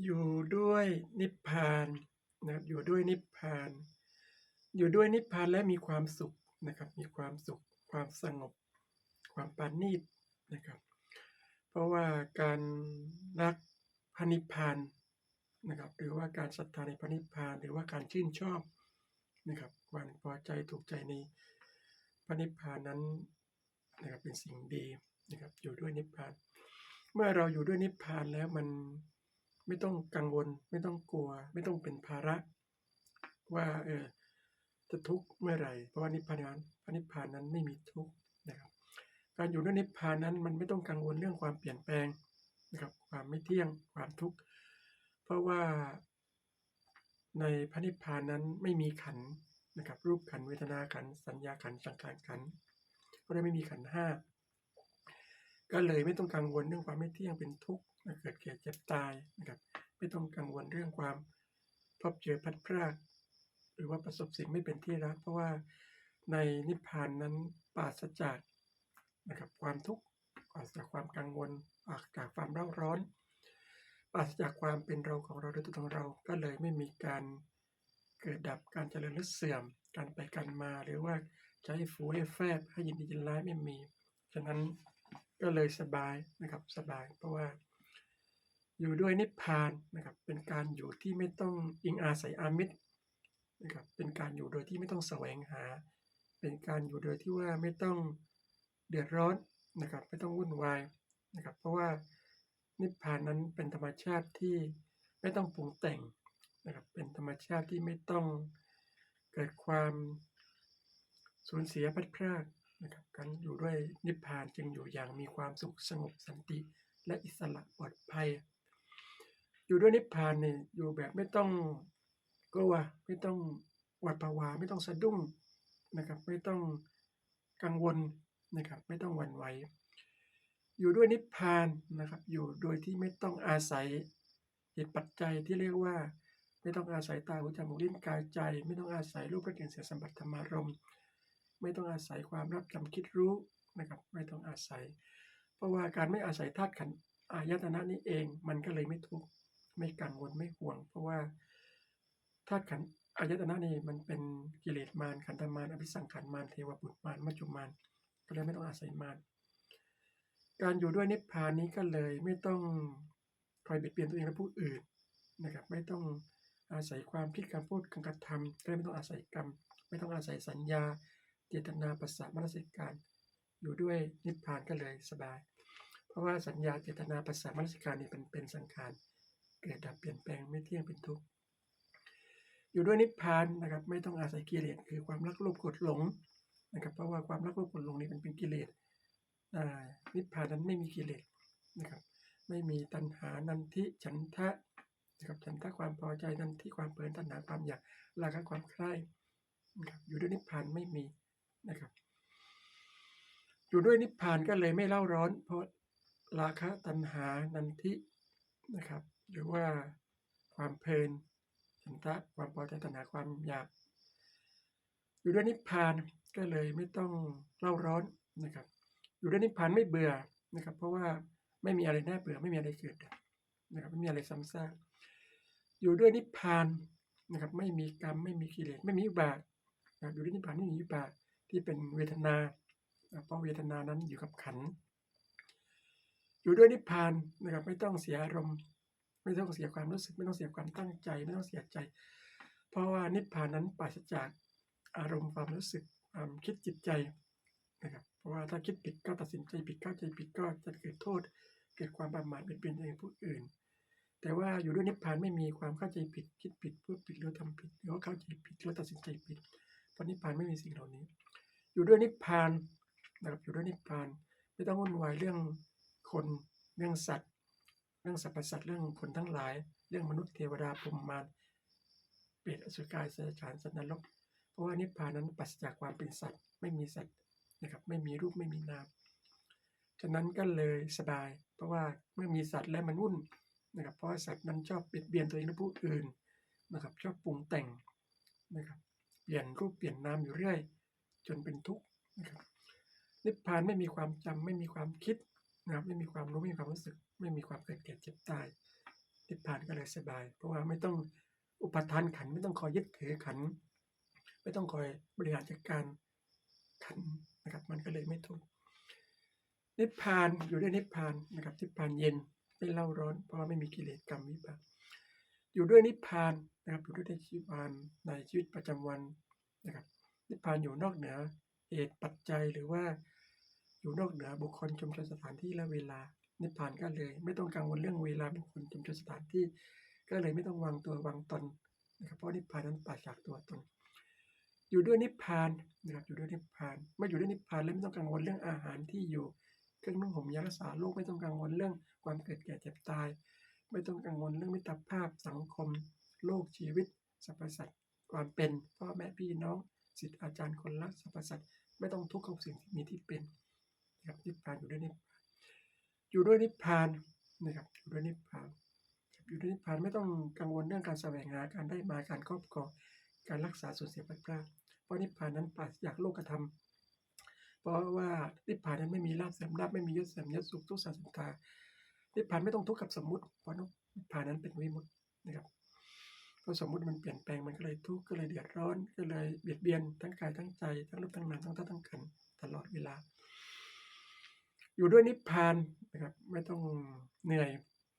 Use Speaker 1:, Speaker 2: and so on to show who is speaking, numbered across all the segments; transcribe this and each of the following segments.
Speaker 1: อยู่ด้วยนิพพานนะครับอยู่ด้วยนิพพาน อยู่ด้วยนิพพานและมีความสุขนะครับ มีความสุข ความสงบ ความปราณีตนะครับ เพราะว่าการรักพระนิพพานนะครับ หรือว่าการศรัทธาในพระนิพพาน หรือว่าการชื่นชอบนะครับความพอใจถูกใจในพระนิพพานนั้นนะครับเป็นสิ่งดีนะครับอยู่ด้วยนิพพาน เมื่อเราอยู่ด้วยนิพพานแล้วมัน ไม่ต้องกังวล ไม่ต้องกลัว ไม่ต้องเป็นภาระ ว่าเออจะทุกข์เมื่อไหร่เพราะว่านิพพานนั้นพระนิพพานนั้นไม่มีทุกข์นะครับ การอยู่ด้วยนิพพานนั้นมันไม่ต้องกังวลเรื่องความเปลี่ยนแปลงนะครับความไม่เที่ยงความทุกข์เพราะว่าในพระนิพพานนั้นไม่มีขันนะครับรูปขันเวทนาขันสัญญาขันสังขารขันก็ได้ไม่มีขันห้าก็เลยไม่ต้องกังวลเรื่องความไม่เที่ยงเป็นทุกข์ เกิดแก่เจ็บตายนะครับ ไม่ต้องกังวลเรื่องความพบเจอพัดพรากหรือว่าประสบสิ่งไม่เป็นที่รัก เพราะว่าในนิพพานนั้นปราศจากนะครับความทุกข์ปราศจากความกังวลปราศจากความเร่าร้อนปราศจากความเป็นเราของเราโดยตัวของเราก็เลยไม่มีการเกิดดับการเจริญหรือเสื่อม การไปกันมาหรือว่าจะให้ฟูให้แฟบให้ยินดียินร้ายไม่มี ฉะนั้นก็เลยสบายนะครับสบายเพราะว่า อยู่ด้วยนิพพานนะครับ เป็นการอยู่ที่ไม่ต้องอิงอาศัยอามิตรนะครับ เป็นการอยู่โดยที่ไม่ต้องแสวงหา เป็นการอยู่โดยที่ว่าไม่ต้องเดือดร้อนนะครับ ไม่ต้องวุ่นวายนะครับ เพราะว่านิพพานนั้นเป็นธรรมชาติที่ไม่ต้องปรุงแต่งนะครับ เป็นธรรมชาติที่ไม่ต้องเกิดความสูญเสียพัดพรากนะครับการอยู่ด้วยนิพพานจึงอยู่อย่างมีความสุขสงบสันติ และอิสระปลอดภัย อยู่ด้วยนิพพานนี่อยู่แบบไม่ต้องกลัวไม่ต้องหวาดผวาไม่ต้องสะดุ้งนะครับ ไม่ต้องกังวลนะครับ ไม่ต้องหวั่นไหวอยู่ด้วยนิพพานนะครับ อยู่โดยที่ไม่ต้องอาศัยเหตุปัจจัยที่เรียกว่า ไม่ต้องอาศัยตาหูจมูกลิ้นกายใจ ไม่ต้องอาศัยรูปรสกลิ่นเสียงสัมผัสธรรมารมณ์ไม่ต้องอาศัยความรับจำคิดรู้นะครับ ไม่ต้องอาศัย เพราะว่าการไม่อาศัยธาตุขันธ์อายตนะนี้เองมันก็เลยไม่ทุกข์ ไม่กังวลไม่ห่วง เพราะว่าธาขันอายตนะนี่มันเป็นกิเลสมารขันธมารอภิสังขารมารเทวบุตรมารมัจจุมารก็เลยไม่ต้องอาศัยมารการอยู่ด้วยนิพพานนี้ก็เลยไม่ต้องคอยเบียดเบียนตัวเองและผู้อื่นนะครับ ไม่ต้องอาศัยความคิดการพูดการกระทำก็เลยไม่ต้องอาศัยกรรม ไม่ต้องอาศัยสัญญาเจตนาประสามนสิการ อยู่ด้วยนิพพานก็เลยสบาย เพราะว่าสัญญาเจตนาประสามนสิการนี่เป็นเป็นสังขาร เกิดดับเปลี่ยนแปลงไม่เที่ยงเป็นทุกข์อยู่ด้วยนิพพานนะครับไม่ต้องอาศัยกิเลสคือความรักโลภกรธหลงนะครับเพราะว่าความรักโลภกรธหลงนี่เป็นเป็นกิเลสนิพพานนั้นไม่มีกิเลสนะครับไม่มีตัณหานันทิฉันทะนะครับฉันทะความพอใจนันทิความเพลินตัณหาความอยากราคะความใคร่นะครับอยู่ด้วยนิพพานไม่มีนะครับอยู่ด้วยนิพพานก็เลยไม่เล่าร้อน เพราะราคะตัณหานันทินะครับ หรือว่าความเพลินฉันทะความพอใจตัณหาความอยาก อยู่ด้วยนิพพานก็เลยไม่ต้องเล่าร้อนนะครับ อยู่ด้วยนิพพานไม่เบื่อนะครับ เพราะว่าไม่มีอะไรน่าเบื่อไม่มีอะไรเกิดนะครับไม่มีอะไรซ้ำซากอยู่ด้วยนิพพานนะครับ ไม่มีกรรมไม่มีกิเลสไม่มีวิบากนะอยู่ด้วยนิพพานไม่มีวิบากที่เป็นเวทนาเพราะเวทนานั้นอยู่กับขันอยู่ด้วยนิพพานนะครับ ไม่ต้องเสียอารมณ์ ไม่ต้องเสียความรู้สึก ไม่ต้องเสียความตั้งใจ ไม่ต้องเสียใจ เพราะว่านิพพานนั้นปราศจากอารมณ์ความรู้สึกความคิดจิตใจนะครับเพราะว่าถ้าคิดผิดก็ตัดสินใจผิดเข้าใจผิดก็จะเกิดโทษ เกิดความประมาทเป็นเป็นในผู้อื่น แต่ว่าอยู่ด้วยนิพพานไม่มีความเข้าใจผิด คิดผิดพูดผิดหรือทำผิดหรือเข้าใจผิดหรือตัดสินใจผิดเพราะนิพพานไม่มีสิ่งเหล่านี้ อยู่ด้วยนิพพานนะครับอยู่ด้วยนิพพาน ไม่ต้องวุ่นวายเรื่องคนเรื่องสัตว์ เรื่องสรรพสัตว์เรื่องคนทั้งหลาย เรื่องมนุษย์เทวดาพรหมมารเปรตอสุรกายเสฉานสัตว์นรก เพราะว่านิพพานนั้นปราศจากความเป็นสัตว์ไม่มีสัตว์นะครับไม่มีรูปไม่มีนามฉะนั้นก็เลยสบาย เพราะว่าเมื่อมีสัตว์แล้วมันวุ่นนะครับเพราะสัตว์นั้นชอบเบียดเบียนตัวเองและผู้อื่นนะครับชอบปรุงแต่งนะครับเปลี่ยนรูปเปลี่ยนนามอยู่เรื่อย จนเป็นทุกข์นะครับนิพพานไม่มีความจำไม่มีความคิดนะครับไม่มีความรู้ไม่มีความรู้สึก ไม่มีความเกิดแก่เจ็บตายนิพพานก็เลยสบาย เพราะว่าไม่ต้องอุปทานขันไม่ต้องคอยยึดถือขัน ไม่ต้องคอยบริหารจัดการขันนะครับมันก็เลยไม่ทุกข์นิพพานอยู่ด้วยนิพพานนะครับนิพพานเย็นไม่เล่าร้อน เพราะว่าไม่มีกิเลสกรรมวิบากอยู่ด้วยนิพพานนะครับอยู่ด้วยในชีวิตในชีวิตประจำวันนะครับนิพพานอยู่นอกเหนือเหตุปัจจัยหรือว่าอยู่นอกเหนือบุคคลชุมชนสถานที่และเวลา นิพพานก็เลย ไม่ต้องกังวลเรื่องเวลาบุคคลชุมชนสถานที่ ก็เลยไม่ต้องวางตัววางตนนะครับเพราะนิพพานนั้นปราศจากตัวตนอยู่ด้วยนิพพานนะครับอยู่ด้วยนิพพานเมื่ออยู่ด้วยนิพพานแล้วไม่ต้องกังวลเรื่องอาหารที่อยู่เครื่องนุ่งห่มยารักษาโรคไม่ต้องกังวลเรื่องความเกิดแก่เจ็บตาย ไม่ต้องกังวลเรื่องมิตรภาพสังคม โลกชีวิตสรรพสัตว์ความเป็นพ่อแม่พี่น้องศิษย์อาจารย์คนรักสรรพสัตว์ไม่ต้องทุกข์กับสิ่งที่มีที่เป็นนะครับนิพพานอยู่ด้วยนิพพาน อยู่ด้วยนิพพานนะครับอยู่ด้วยนิพพานอยู่ด้วยนิพพานไม่ต้องกังวลเรื่องการแสวงหาการได้มาการครอบครองการรักษาสูญเสียพัดพลาดเพราะนิพพานนั้นปราศจากโลกธรรม เพราะว่านิพพานนั้นไม่มีลาภเสื่อมลาภไม่มียศเสื่อมยศสุขทุกสารสุขตานิพพานไม่ต้องทุกข์กับสมมุติเพราะนิพพานนั้นเป็นวิมุตตินะครับเพราะสมมุติมันเปลี่ยนแปลงมันก็เลยทุกข์ก็เลยเดือดร้อนก็เลยเบียดเบียนทั้งกายทั้งใจทั้งรูปทั้งนามทั้งธาทั้งขันตลอดเวลา อยู่ด้วยนิพพานนะครับไม่ต้องเหนื่อย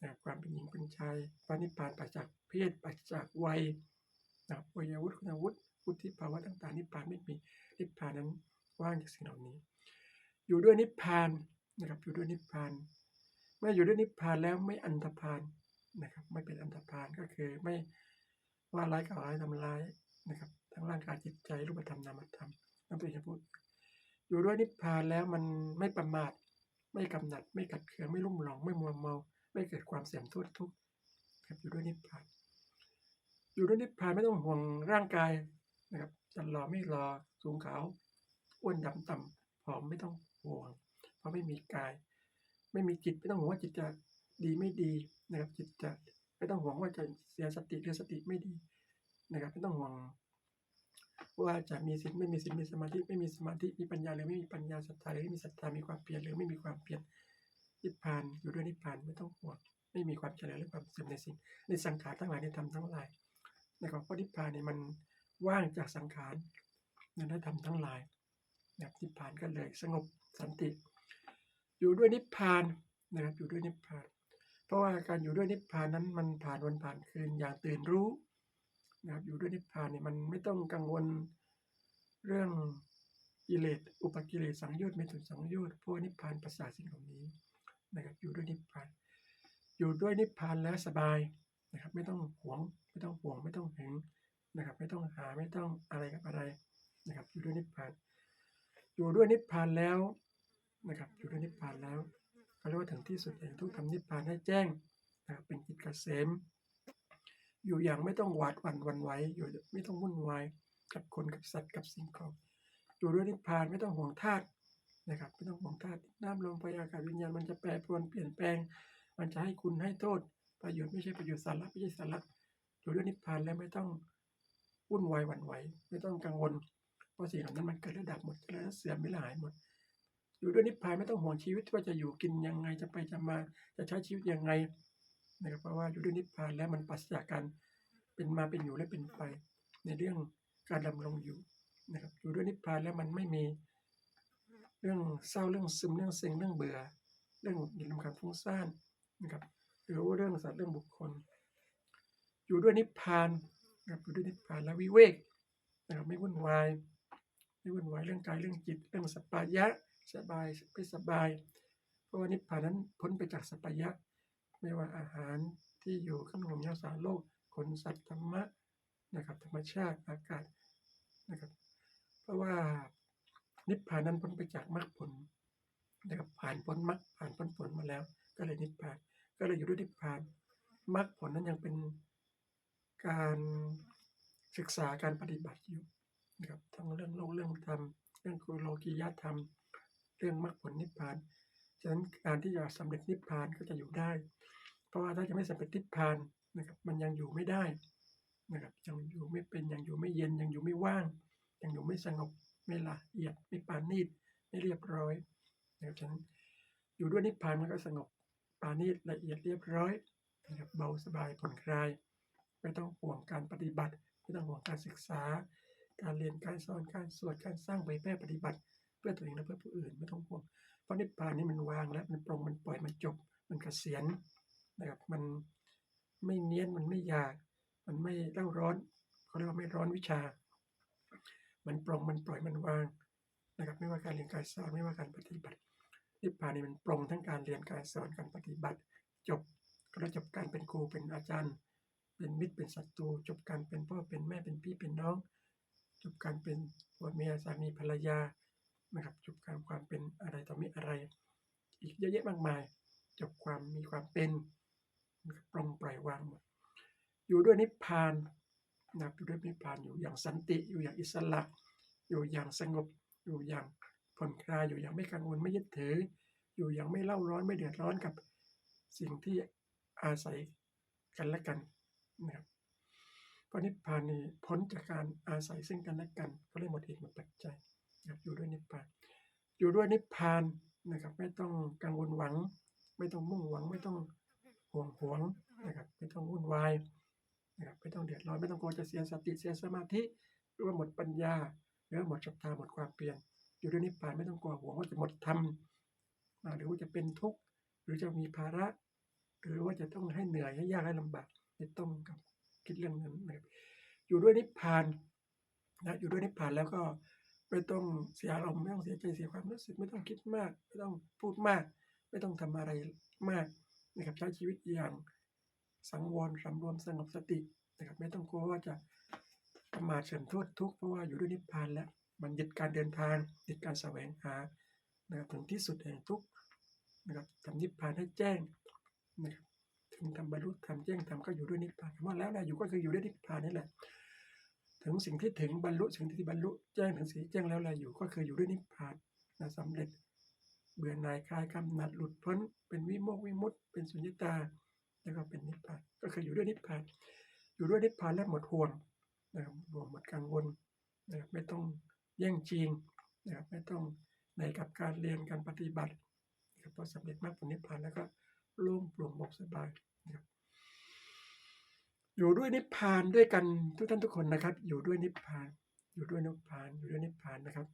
Speaker 1: นะคความเป็นหญิงเป็นชายพราะนิพพานปราศจากเพศปราศจากวัยนะวัยวุฒิคุณวุฒิวุฒิภาวะต่างๆนิพพานไม่มีนิพพานนั้นว่างจากสิ่งเหล่านี้ อยู่ด้วยนิพพานนะครับอยู่ด้วยนิพพานเมื่ออยู่ด้วยนิพพานแล้วไม่อันธพาลนะครับไม่เป็นอันธพาลก็คือไม่ว่าร้ายกล่าวร้ายทำร้ายนะครับทั้งร่างกายจิตใจรูปธรรมนามธรรมนั่นเป็นคำพูดอยู่ด้วยนิพพานแล้วมันไม่ประมาท ไม่กำหนัด ไม่กัดเคืองไม่ลุ่มหลงไม่มัวเมา ไม่เกิดความเสื่อมทุกทุกข์ครับอยู่ด้วยนิพพาน อยู่ด้วยนิพพานไม่ต้องห่วงร่างกายนะครับจะหล่อไม่หล่อสูงขาวอ้วนดำต่ำผอมไม่ต้องห่วง เพราะไม่มีกาย ไม่มีจิตไม่ต้องห่วงว่าจิตจะดีไม่ดีนะครับจิตจะไม่ต้องห่วงว่าจะเสียสติหรือสติไม่ดีนะครับไม่ต้องห่วง ว่าจะมีศีลไม่มีศีลมีสมาธิไม่มีสมาธิมีปัญญาหรือไม่มีปัญญาศรัทธาหรือไม่มีศรัทธามีความเพียรหรือไม่มีความเพียรนิพพานอยู่ด้วยนิพพานไม่ต้องห่วงไม่มีความเฉลียหรือความเสื่อมในสิ่งในสังขารทั้งหลายในธรรมทั้งหลายนะครับเพราะนิพพานเนี่ยมันว่างจากสังขารในธรรมทั้งหลายนะครับนิพพานก็เลยสงบสันติ อยู่ด้วยนิพพานนะครับอยู่ด้วยนิพพาน เพราะว่าการอยู่ด้วยนิพพานนั้นมันผ่านวันผ่านคืนอย่างตื่นรู้ นะครับอยู่ด้วยนิพพานเนี่ยมันไม่ต้องกังวลเรื่องกิเลสอุปกิเลสสังโยชน์ไม่ถึงสังโยชน์เพราะนิพพานประสาทสิ่งเหล่านี้นะครับอยู่ด้วยนิพพาน อยู่ด้วยนิพพานแล้วสบายนะครับ ไม่ต้องหวง ไม่ต้องห่วง ไม่ต้องหึงนะครับ ไม่ต้องหาไม่ต้องอะไรกับอะไรนะครับ อยู่ด้วยนิพพาน อยู่ด้วยนิพพานแล้วนะครับ อยู่ด้วยนิพพานแล้วเขาเรียกว่าถึงที่สุดแห่งทุกธรรมนิพพานให้แจ้งนะครับเป็นกิจเกษม อยู่อย่างไม่ต้องหวาดหวั่นวันไหวอยู่ไม่ต้องวุ่นวายกับคนกับสัตว์กับสิ่งของอยู่ด้วยนิพพานไม่ต้องห่วงธาตุนะครับไม่ต้องห่วงธาตุน้ำลมไฟอากาศวิญญาณมันจะแปรปรวนเปลี่ยนแปลง มันจะให้คุณให้โทษ ประโยชน์ไม่ใช่ประโยชน์สาระไม่ใช่สาระอยู่ด้วยนิพพานแล้วไม่ต้องวุ่นวายหวั่นไหว ไม่ต้องกังวลเพราะสิ่งเหล่านั้นมันเกิดระดับหมดแล้วเสื่อมไม่หายหมด อยู่ด้วยนิพพานไม่ต้องห่วงชีวิตว่าจะอยู่กินยังไงจะไปจะมาจะใช้ชีวิตยังไง นะครับเพราะว่าอยู่ด้วยนิพพานแล้วมันปราศจากการเป็นมาเป็นอยู่และเป็นไปในเรื่องการดำรงอยู่นะครับอยู่ด้วยนิพพานแล้วมันไม่มีเรื่องเศร้าเรื่องซึมเรื่องเซ็งเรื่องเบื่อ เรื่องหงุดหงิดรำคาญฟุ้งซ่านนะครับหรือว่าเรื่องสัตว์เรื่องบุคคล อยู่ด้วยนิพพานนะครับอยู่ด้วยนิพพานแล้ววิเวกนะครับไม่วุ่นวาย ไม่วุ่นวายเรื่องกายเรื่องจิต เรื่องสัปปายะสบายไม่สบาย เพราะว่านิพพานนั้นพ้นไปจากสัปปายะ ไม่ว่าอาหารที่อยู่ข้างหลงยาสาโลกขนสัตว์ธรรมะนะครับธรรมชาติอากาศนะครับ เพราะว่านิพพานนั้นพ้นไปจากมรรคผลนะครับผ่านพ้นมรรคผ่านพ้นผลมาแล้ว ก็เลยนิพพาน ก็เลยอยู่ด้วยนิพพานมรรคผลนั้นยังเป็นการศึกษาการปฏิบัติอยู่นะครับทั้งเรื่องโลกเรื่องธรรมเรื่องโลกียธรรม เรื่องมรรคผลนิพพาน ฉะนั้นการที่จะสำเร็จนิพพานก็จะอยู่ได้ เพราะว่าถ้าจะไม่สำเร็จนิพพานนะครับมันยังอยู่ไม่ได้นะครับยังอยู่ไม่เป็นยังอยู่ไม่เย็นยังอยู่ไม่ว่าง ยังอยู่ไม่สงบไม่ละเอียดไม่ปานนีตไม่เรียบร้อยนะครับฉะนั้นอยู่ด้วยนิพพานมันก็สงบปานีตละเอียดเรียบร้อยนะครับเบาสบายผ่อนคลาย ไม่ต้องห่วงการปฏิบัติ ไม่ต้องห่วงการศึกษา การเรียนการสอนการสวดการสร้างเผยแพร่ปฏิบัติ เพื่อตัวเองและเพื่อผู้อื่นไม่ต้องห่วง เพราะนิพพานนี่มันวางแล้ว มันปรงมันปล่อยมันจบ มันเกษียณนะครับมันไม่เนียนมันไม่ยาก มันไม่เร่าร้อนเขาเรียกว่าไม่ร้อนวิชา มันปรงมันปล่อยมันวางนะครับไม่ว่าการเรียนการสอนไม่ว่าการปฏิบัตินิพพานนี่มันปรงทั้งการเรียนการสอนการปฏิบัติ จบก็จบการเป็นครูเป็นอาจารย์ เป็นมิตรเป็นศัตรูจบการเป็นพ่อเป็นแม่เป็นพี่เป็นน้อง จบการเป็นผัวเมียสามีภรรยา นะครับจบการความเป็นอะไรต่อมีอะไร อีกเยอะแยะมากมายจบความมีความเป็นนะครับปลงปล่อยวางหมดอยู่ด้วยนิพพานนะอยู่ด้วยนิพพานอยู่อย่างสันติอยู่อย่างอิสระ อยู่อย่างสงบ อยู่อย่างผ่อนคลายอยู่อย่างไม่กังวลไม่ยึดถือ อยู่อย่างไม่เล่าร้อนไม่เดือดร้อนกับสิ่งที่อาศัยกันและกันนะครับเพราะนิพพานนี่พ้นจากการอาศัยซึ่งกันและกันก็เลยหมดเหตุหมดปัจจัย อยู่ด้วยนิพพาน อยู่ด้วยนิพพานนะครับ ไม่ต้องกังวลหวัง ไม่ต้องมุ่งหวัง ไม่ต้องห่วงหวงนะครับ ไม่ต้องวุ่นวายนะครับ ไม่ต้องเดือดร้อน ไม่ต้องกลัวจะเสียสติ เสียสมาธิ หรือว่าหมดปัญญา หรือว่าหมดศรัทธา หมดความเปลี่ยน อยู่ด้วยนิพพานไม่ต้องกลัวห่วงว่าจะหมดธรรมหรือว่าจะเป็นทุกข์ หรือจะมีภาระ หรือว่าจะต้องให้เหนื่อยให้ยากให้ลำบากไม่ต้องกับคิดเรื่องนั้นนะครับอยู่ด้วยนิพพานนะ อยู่ด้วยนิพพานแล้วก็ ไม่ต้องเสียอารมณ์ไม่ต้องเสียใจเสียความรู้สึกไม่ต้องคิดมาก ไม่ต้องพูดมาก ไม่ต้องทำอะไรมากนะครับใช้ชีวิตอย่างสังวรสำรวมสงบสตินะครับไม่ต้องกลัวว่าจะประมาทเสื่อมโทษทุกข์เพราะว่าอยู่ด้วยนิพพานแล้วมันยึดการเดินทางยึดการแสวงหานะครับถึงที่สุดแห่งทุกนะครับทำนิพพานให้แจ้งนะครับถึงทำบรรลุทำแจ้งทำก็อยู่ด้วยนิพพานคำว่าแล้วแหละอยู่ก็คืออยู่ด้วยนิพพานนี่แหละ ถึงสิ่งที่ถึงบรรลุสิ่งที่บรรลุแจ้งถึงสีแจ้งแล้วแหละอยู่ ก็คืออยู่ด้วยนิพพานนะสำเร็จ เบื่อหน่ายคลายกำหนัดหลุดพ้น เป็นวิโมกข์วิมุตติเป็นสุญญตา แล้วก็เป็นนิพพาน ก็คืออยู่ด้วยนิพพาน อยู่ด้วยนิพพานและหมดห่วงนะครับห่วงหมดกังวลนะครับไม่ต้องแย่งชิงนะครับไม่ต้องในกับการเรียนการปฏิบัตินะครับพอสำเร็จมรรคผลนิพพานแล้วก็โล่งโปร่งเบาสบายนะครับ อยู่ด้วยนิพพานด้วยกันทุกท่านทุกคนนะครับ อยู่ด้วยนิพพาน อยู่ด้วยนิพพาน อยู่ด้วยนิพพานนะครับ